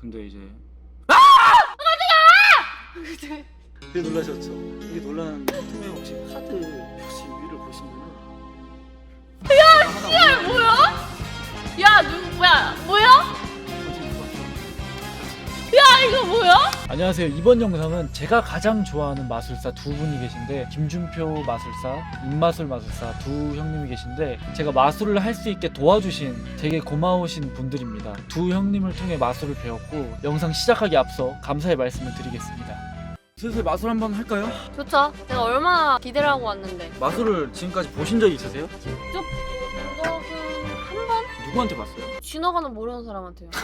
근데 이제 그때 되게 놀라셨죠? 이게 놀라는 통에 혹시 카드 혹시 위를 보시면은 야 뭐야? 야 누구 뭐야? 뭐야? 야 이거 뭐야? 안녕하세요. 이번 영상은 제가 가장 좋아하는 마술사 두 분이 계신데 김준표 마술사, 임마술 마술사 두 형님이 계신데 제가 마술을 할 수 있게 도와주신 되게 고마우신 분들입니다. 두 형님을 통해 마술을 배웠고 영상 시작하기 앞서 감사의 말씀을 드리겠습니다. 슬슬 마술 한번 할까요? 좋죠. 제가 얼마나 기대를 하고 왔는데 마술을 지금까지 보신 적이 있으세요? 직접 본 적은 한 번? 누구한테 봤어요? 지나가는 모르는 사람한테요.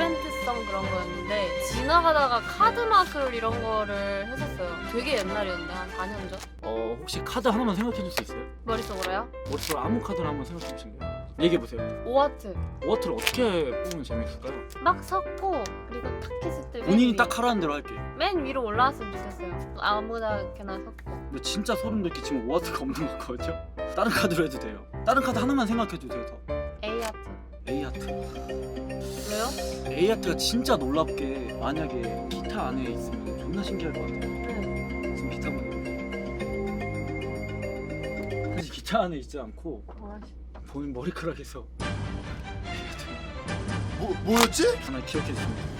이벤트성 그런 거였는데 지나가다가 카드 마술 이런 거를 했었어요. 되게 옛날이었는데 한 4년 전? 어 혹시 카드 하나만 생각해 줄 수 있어요? 머릿속으로요? 머릿속으로 아무 카드를 한번 생각해 보실래요? 얘기해 보세요. 오하트 워트를 어떻게 뽑으면 재밌을까요? 막 섞고 그리고 탁 했을 때 본인이 맨딱 하라는 대로 할게요. 위, 맨 위로 올라왔으면 좋겠어요. 아무나게나 섞고. 근데 진짜 소름 돋게 지금 워트가 없는 것 같거든요. 다른 카드로 해도 돼요. 다른 카드 하나만 생각해 주세요. 더. A 하트. A 하트. 왜요? A 하트가 진짜 놀랍게 만약에 기타 안에 있으면 존나 신기할 것 같아요. 네. 지금 기타 보내요. 사실 기타 안에 있지 않고 아씨. 본인 머리카락에서 A 하트 뭐 뭐였지? 하나 기억해 주시면 돼요.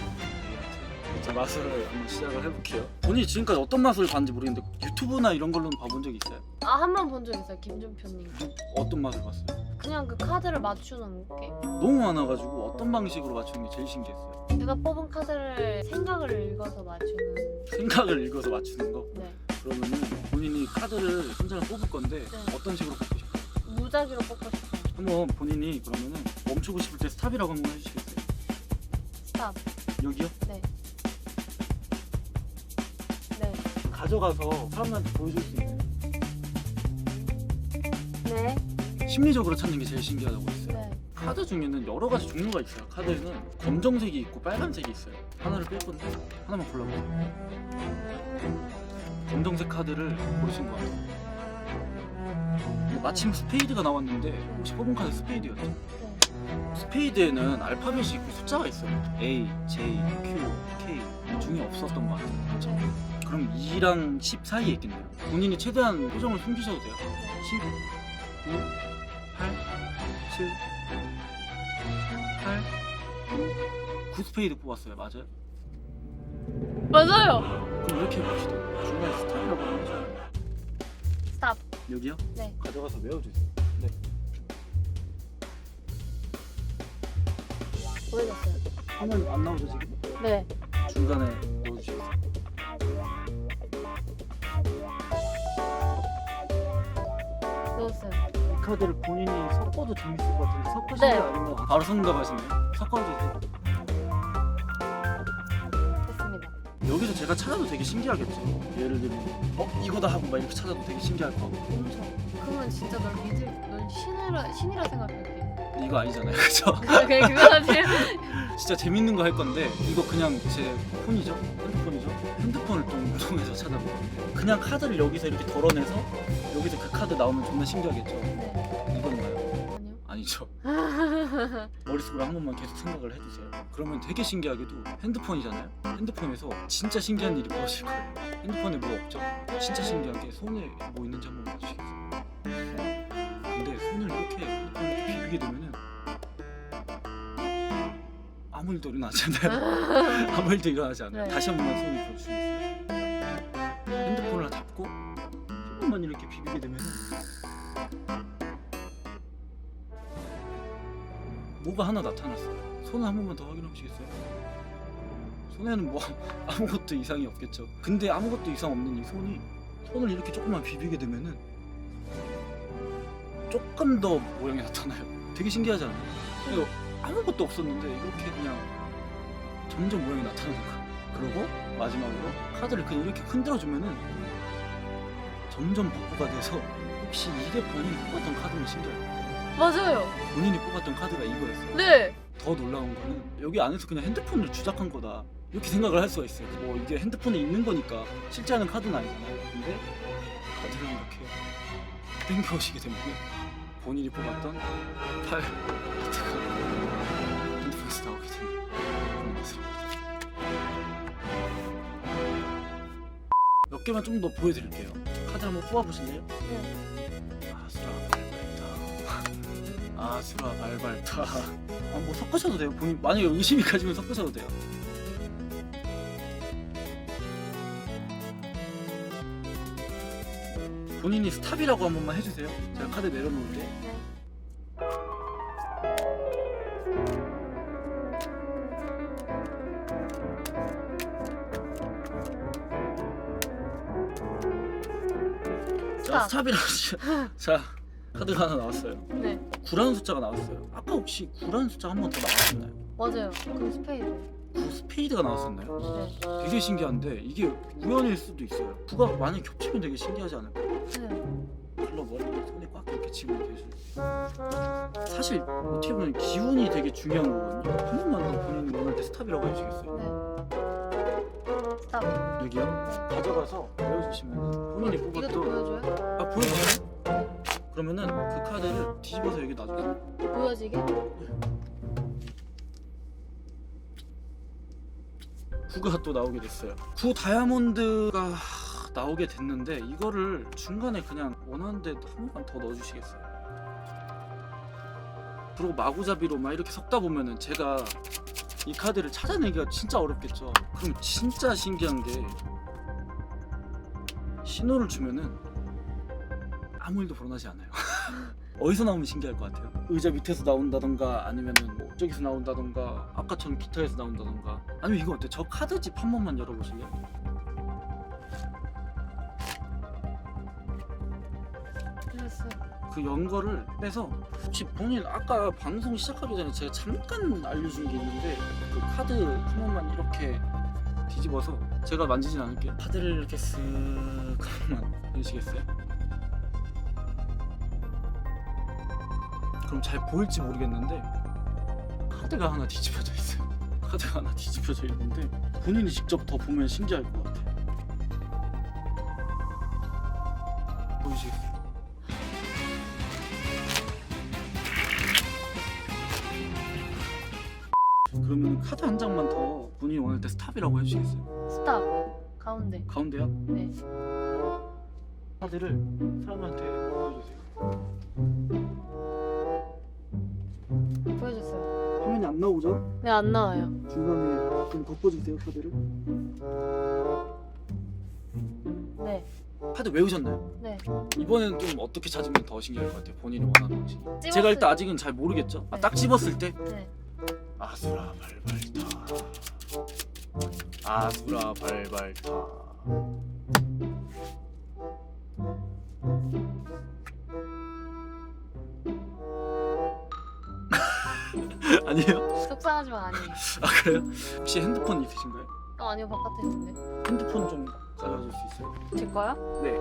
자 마술을 한번 시작을 해볼게요. 본인이 지금까지 어떤 마술을 봤는지 모르겠는데 유튜브나 이런 걸로는 봐본 적 있어요? 아 한 번 본 적 있어요 김준표님. 어떤 마술 봤어요? 그냥 그 카드를 맞추는 게. 너무 많아가지고 어떤 방식으로 맞추는 게 제일 신기했어요. 제가 뽑은 카드를 생각을 읽어서 맞추는. 생각을 읽어서 맞추는 거. 네. 그러면은 본인이 카드를 한 장을 뽑을 건데 네. 어떤 식으로 뽑고 싶어요? 무작위로 뽑고 싶어요. 한번 본인이 그러면은 멈추고 싶을 때 스탑이라고 한번 해주시겠어요? 스탑. 여기요? 네. 네. 가져가서 사람들한테 보여줄 수 있는 네. 심리적으로 찾는 게 제일 신기하다고 했어요. 네. 카드 중에는 여러 가지 종류가 있어요. 카드에는 검정색이 있고 빨간색이 있어요. 하나를 뺄 건데 하나만 골라보세요. 검정색 카드를 고르신 것 같아요. 마침 스페이드가 나왔는데 혹시 뽑은 카드 스페이드였죠? 네. 스페이드에는 알파벳이 있고 숫자가 있어요. A, J, Q, K 중에 없었던 것 같아요. 그렇죠? 그럼 2랑 10 사이에 있겠네요. 본인이 최대한 표정을 숨기셔도 돼요. 10, 9, 8, 7, 8, 9, 9 스페이드 뽑았어요. 맞아요? 맞아요. 그럼 이렇게 해봅시다. 중간에 스탑이라고 하면 죠 스탑. 여기요? 네. 가져가서 외워주세요. 네. 보여줬어요. 화면 안 나오죠 지금? 네. 중간에 카드를 본인이 섞어도 재밌을 것 같은데 섞으신 네. 게 아니면 바로 성답하시네요. 섞어주세요. 됐습니다. 여기서 제가 찾아도 되게 신기하겠죠. 예를 들면 어 이거다 하고 막 이렇게 찾아도 되게 신기할 거고. 엄청. 그러면 진짜 널 믿을, 널 신이라 신이라 생각할게. 근데 이거 아니잖아요, 그렇죠? 그게 그거지. 진짜 재밌는 거 할 건데 이거 그냥 제 폰이죠, 핸드폰이죠. 핸드폰을 좀 통해서 찾아봐요. 그냥 카드를 여기서 이렇게 덜어내서 카드 나오면 존나 신기하겠죠. 네. 이건가요? 아니요. 아니죠. 머릿속으로 한 번만 계속 생각을 해주세요. 그러면 되게 신기하게도 핸드폰이잖아요. 핸드폰에서 진짜 신기한 일이 벌어질 거예요. 핸드폰에 뭐 없죠? 진짜 신기한 게 손에 뭐 있는지 한번 봐주시겠어요? 근데 손을 이렇게 핸드폰을 이렇게 비비게 되면은 아무 일도 일어나지 않아요. 아무 일도 일어나지 않아요. 네. 다시 한 번만 손을 보여주시겠어요? 비비게 되면은 뭐가 하나 나타났어요. 손을 한 번만 더 확인해 보시겠어요? 손에는 뭐 아무것도 이상이 없겠죠. 근데 아무것도 이상 없는 이 손이 손을 이렇게 조금만 비비게 되면은 조금 더 모양이 나타나요. 되게 신기하지 않아요? 이거 아무것도 없었는데 이렇게 그냥 점점 모양이 나타나는 거야. 그리고 마지막으로 카드를 그냥 이렇게 흔들어 주면은 점점 복구가 돼서 혹시 이게 본인이 뽑았던 카드는 신기해요. 맞아요. 본인이 뽑았던 카드가 이거였어요. 네. 더 놀라운 거는 여기 안에서 그냥 핸드폰을 주작한 거다. 이렇게 생각을 할 수가 있어요. 뭐 이게 핸드폰에 있는 거니까 실제 하는 카드는 아니잖아요. 근데 카드를 이렇게 땡겨오시게 되면 본인이 뽑았던 팔 카드가 핸드폰에서 나오게 되는 그런 모습입니다. 몇 개만 좀 더 보여드릴게요. 카드 한번 뽑아보실래요? 네. 아수라 발발타. 아수라 발발타. 아, 뭐 섞으셔도 돼요. 본인 만약에 의심이 가지면 섞으셔도 돼요. 본인이 스탑이라고 한 번만 해주세요. 제가 카드 내려놓을 때. 네. 탑. 스탑이라고 하시죠. 자, 카드가 하나 나왔어요. 네. 9라는 숫자가 나왔어요. 아까 혹시 9라는 숫자 한 번 더 나왔었나요? 맞아요. 그 스페이드. 9 스페이드가 나왔었나요? 네. 되게 신기한데 이게 우연일 수도 있어요. 9가 많이 겹치면 되게 신기하지 않을까요? 네. 칼로 머리를 손에 꽉 이렇게 쥐고 계실 사실 어떻게 보면 기운이 되게 중요한 거거든요. 한 번만 더 본인이 원할 때 스탑이라고 해주시겠어요? 네. 스탑. 여기요? 가져가서 보여주시면 본인이 이것도 뽑았던 보여줘요? 그러면은 그 카드를 뒤집어서 여기 놔주세요. 보여지게? 9가 또 나오게 됐어요. 9 다이아몬드가 나오게 됐는데 이거를 중간에 그냥 원하는 데 한 번만 더 넣어주시겠어요? 그리고 마구잡이로 막 이렇게 섞다 보면은 제가 이 카드를 찾아내기가 진짜 어렵겠죠. 그럼 진짜 신기한 게 신호를 주면은 아무 일도 벌어나지 않아요. 어디서 나오면 신기할 것 같아요. 의자 밑에서 나온다던가 아니면은 뭐 저기서 나온다던가 아까처럼 기타에서 나온다던가 아니면 이거 어때? 저 카드집 한 번만 열어보실래요? 그랬어요. 그 연거를 빼서 혹시 본인 아까 방송 시작하기 전에 제가 잠깐 알려준 게 있는데 그 카드 한 번만 이렇게 뒤집어서 제가 만지진 않을게요 카드를 이렇게 쓱 한번 해주시겠어요? 그럼 잘 보일지 모르겠는데 카드가 하나 뒤집어져 있어요 카드가 하나 뒤집어져 있는데 본인이 직접 더 보면 신기할 것 같아요 보이시겠어요? 그러면 카드 한 장만 더 본인이 원할 때 스탑이라고 해주시겠어요? 스탑. 가운데. 가운데요? 네. 카드를 사람한테 보여주세요. 나오죠? 네, 안 나와요. 중간에 좀 덮어주세요 카드를. 네. 카드 외우셨나요? 네. 이번에는 좀 어떻게 찾으면 더 신기할 것 같아요. 본인이 원하는 방식. 찝었을 제가 일단 때. 아직은 잘 모르겠죠. 아, 네. 딱 집었을 때 네. 아수라 발발타. 아수라 발발타. 아니에요? 속상하지만 아니에요. 아 그래요? 혹시 핸드폰 있으신가요? 어, 아니요, 바깥에 있는데. 핸드폰 좀 가져줄 수 있어요? 제 거요? 네.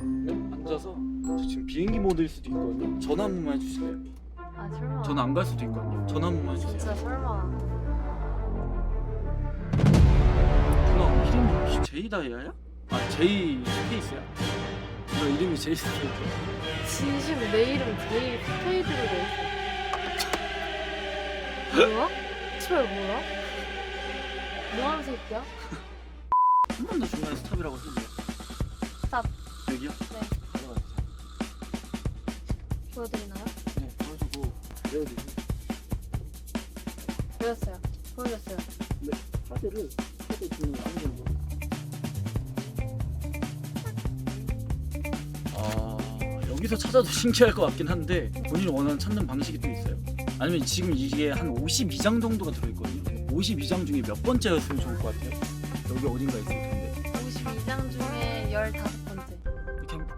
네, 앉아서 저 지금 비행기 모드일 수도 있거든요. 전화 한 번만 해주실래요? 아, 설마. 전화 안갈 수도 있거든요. 전화 한 번만 해주세요. 진짜 설마. 이름이 혹시 제이 다이아야? 아 제이 스페이스야? 누나 이름이 제이 스페이스야? 진심 내 이름 제일 스페이드로 돼 있어. 뭐야? 씨발 뭐야? 뭐하는 새끼야? 한번더 중간에 스탑이라고 해주세요. 스탑. 여기요? 네. 가져가 주세요. 보여드리나요? 네, 보여주고 외워주세요. 보였어요. 보여줬어요. 네, 카드를 카드 주는 아무 정도. 아 여기서 찾아도 신기할 것 같긴 한데 본인이 원하는 찾는 방식이 또 있어요. 아니면 지금 이게 한 52장 정도가 들어있거든요. 52장 중에 몇 번째였으면 좋을 것 같아요. 여기 어딘가 있을 텐데 52장 중에 15번째. 이렇게 한-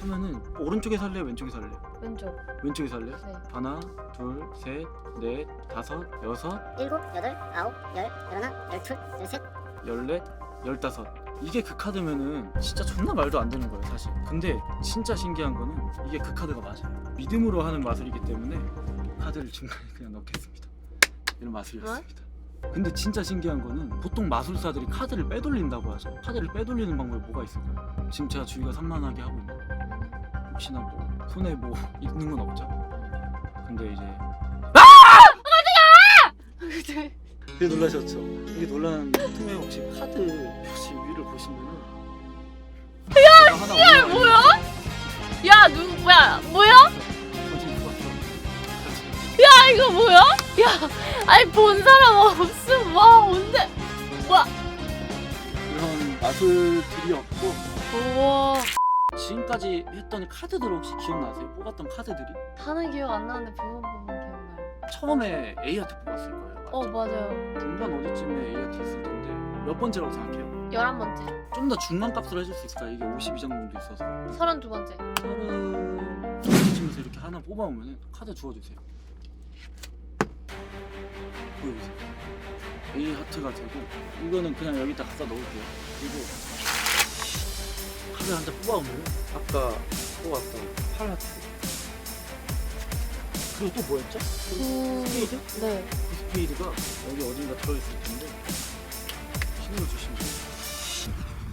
하면은 오른쪽에 살래 왼쪽에 살래 왼쪽. 왼쪽에 살래 네. 하나 둘 셋 넷 다섯 여섯 일곱, 여덟, 아홉, 열, 열하나, 열둘, 열셋, 열넷, 열다섯. 이게 그 카드면은 진짜 존나 말도 안 되는 거예요 사실. 근데 진짜 신기한 거는 이게 그 카드가 맞아요. 믿음으로 하는 마술이기 때문에 카드를 중간에 그냥 넣겠습니다. 이런 마술이었습니다. 근데 진짜 신기한 거는 보통 마술사들이 카드를 빼돌린다고 하죠. 카드를 빼돌리는 방법이 뭐가 있을까요? 지금 제가 주위가 산만하게 하고 있는 혹시나 뭐 손에 뭐 있는 건 없죠. 근데 이제 되게 놀라셨죠? 되게 놀란 틈에 혹시 카드 표시 위를 보시면은 야 하나 있는 뭐야? 야 누구야? 뭐야? 봤어. 야 이거 뭐야? 야 아니 본 사람 없음 와 언제? 이런 마술들이었고 우와 지금까지 했던 카드들 혹시 기억나세요? 뽑았던 카드들이? 다는 기억 안 나는데 부분 부분. 처음에 A한테 뽑았을 거예요. 맞죠? 어 맞아요. 중간 어디쯤에 A한테 있을 텐데 몇 번째라고 생각해요? 열한 번째, 좀 더 중간 값을 해줄 수 있을까? 이게 52장 정도 있어서 서른 두 번째. 서른 정도쯤에서 이렇게 하나 뽑아오면 카드 주워주세요. 보여주세요. A 하트가 되고 이거는 그냥 여기다 갖다 넣을게요. 그리고 카드 한 장 뽑아오면 아까 뽑았던 팔 하트 그리고 또 뭐였죠? 스페이드? 네. 그 스페이드가 여기 어딘가 들어있을 텐데 신호를 주시면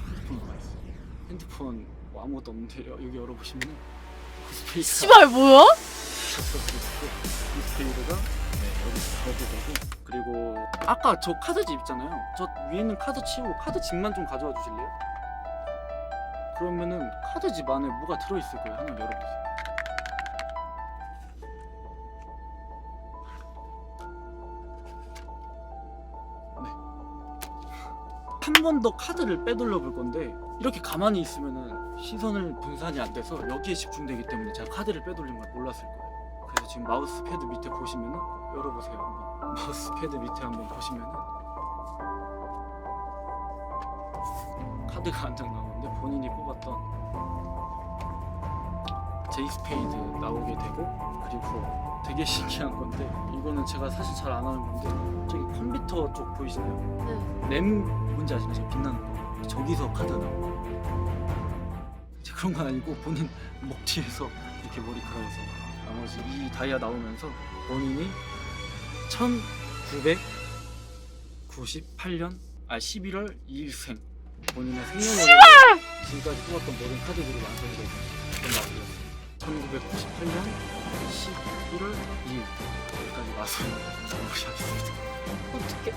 핸드폰 나와 있어요. 핸드폰 뭐 아무것도 없는데 여- 여기 열어보시면 그 스페이드가 씨발 뭐야? 이 스페이드가 네, 여기 들어도 되고 그리고 아까 저 카드집 있잖아요. 저 위에 있는 카드 치우고 카드집만 좀 가져와 주실래요? 그러면은 카드집 안에 뭐가 들어있을 거예요. 하나 열어보세요. 한 번 더 카드를 빼돌려 볼 건데 이렇게 가만히 있으면은 시선을 분산이 안 돼서 여기에 집중되기 때문에 제가 카드를 빼돌린 걸 몰랐을 거예요. 그래서 지금 마우스 패드 밑에 보시면은 열어보세요 한번 마우스 패드 밑에 한번 보시면은 카드가 한 장 나오는데 본인이 뽑았던 제이 스페이드 나오게 되고 그리고 되게 신기한 건데 이거는 제가 사실 잘 안 하는 건데 컴퓨터 쪽 보이시나요? 네. 램 뭔지 아시나요? 저 빛나는 거 저기서 카드 나오고 이제 그런 건 아니고 본인 목 뒤에서 이렇게 머리카락에서 나머지 이 다이아 나오면서 본인이 1998년 아 11월 2일생 본인의 생년월일 지금까지 뽑았던 모든 카드들이 완성이 되고 마술이었어요 1998년 11월 2일 여기까지 마술 마무리하겠습니다 어떡해.